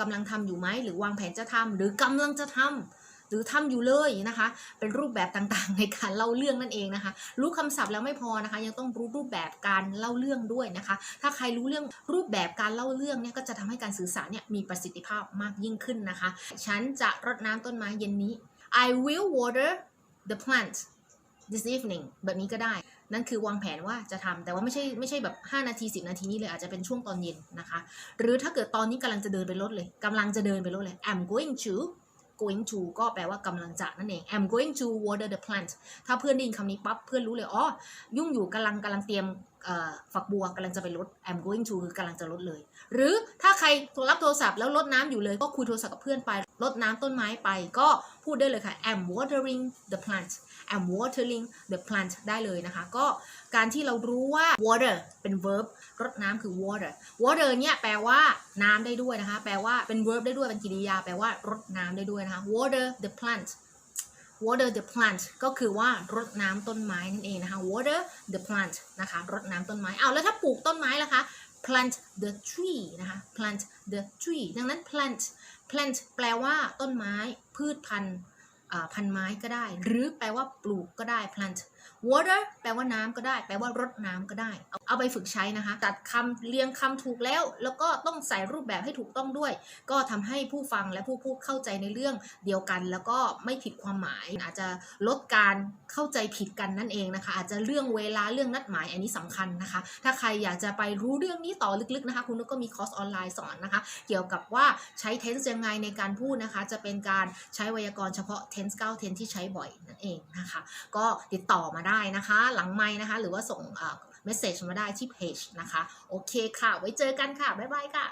กำลังทำอยู่ไหมหรือวางแผนจะทำหรือกำลังจะทำหรือทำอยู่เลยนะคะ เป็นรูปแบบต่างๆ ในการเล่าเรื่องนั่นเองนะคะ รู้คำศัพท์แล้วไม่พอนะคะ ยังต้องรู้รูปแบบการเล่าเรื่องด้วยนะคะ ถ้าใครรู้เรื่องรูปแบบการเล่าเรื่องเนี่ยก็จะทำให้การสื่อสารเนี่ยมีประสิทธิภาพมากยิ่งขึ้นนะคะ ฉันจะรดน้ำต้นไม้เย็นนี้ I will water the plant this evening แบบนี้ก็ได้ นั่นคือวางแผนว่าจะทำแต่ว่าไม่ใช่ไม่ใช่แบบ 5 นาที 10 นาทีนี้เลยอาจจะเป็นช่วงตอนเย็นนะคะ หรือถ้าเกิดตอนนี้กำลังจะเดินไปรถเลยกำลังจะเดินไปรถเลย I'm going to going to ก็แปลว่ากำลังจะนั่นเอง I'm going to water the plant ถ้าเพื่อนได้ยินคำนี้ปั๊บเพื่อนรู้เลยอ๋อยุ่งอยู่กำลังกำลังเตรียมฝักบัวกำลังจะไปรด I'm going to คือกำลังจะรดเลย หรือถ้าใครโทรรับโทรศัพท์แล้วรดน้ำอยู่เลย ก็คุยโทรศัพท์กับเพื่อนไปรดน้ำต้นไม้ไป ก็พูดได้เลยค่ะ I'm watering the plant I'm watering the plant ได้เลยนะคะ ก็การที่เรารู้ว่า water เป็น verb รดน้ำคือ water water เนี่ยแปลว่าน้ำได้ด้วยนะคะ แปลว่าเป็น verb ได้ด้วยเป็นกริยา แปลว่ารดน้ำได้ด้วยนะคะ water the plant water the plant ก็คือว่ารดน้ำต้นไม้นั่นเองนะคะ water the plant นะคะรดน้ำต้นไม้เอาแล้วถ้าปลูกต้นไม้ล่ะคะ plant the tree นะคะ plant the tree ดังนั้น plant plant แปลว่าต้นไม้พืชพันธุ์พันไม้ก็ได้ หรือแปลว่าปลูกก็ได้ plant water แปลว่าน้ำก็ได้ แปลว่ารดน้ำก็ได้ เอาไปฝึกใช้นะคะ ตัดคำเรียงคำถูกแล้ว แล้วก็ต้องใส่รูปแบบให้ถูกต้องด้วย ก็ทำให้ผู้ฟังและผู้พูดเข้าใจในเรื่องเดียวกัน แล้วก็ไม่ผิดความหมาย อาจจะลดการเข้าใจผิดกันนั่นเองนะคะ อาจจะเรื่องเวลาเรื่องนัดหมายอันนี้สำคัญนะคะ ถ้าใครอยากจะไปรู้เรื่องนี้ต่อลึกๆนะคะ คุณนุกก็มีคอร์สออนไลน์สอนนะคะ เกี่ยวกับว่าใช้ tense ยังไงในการพูดนะคะ จะเป็นการใช้ไวยากรณ์เฉพาะ tense 9 tense ที่ใช้บ่อยนั่นเองนะคะ ก็ติดต่อมาได้ได้นะคะ หลังไม้นะคะ หรือว่าส่งเมสเซจมาได้ที่เพจนะคะ โอเคค่ะ ไว้เจอกันค่ะ บ๊ายบายค่ะ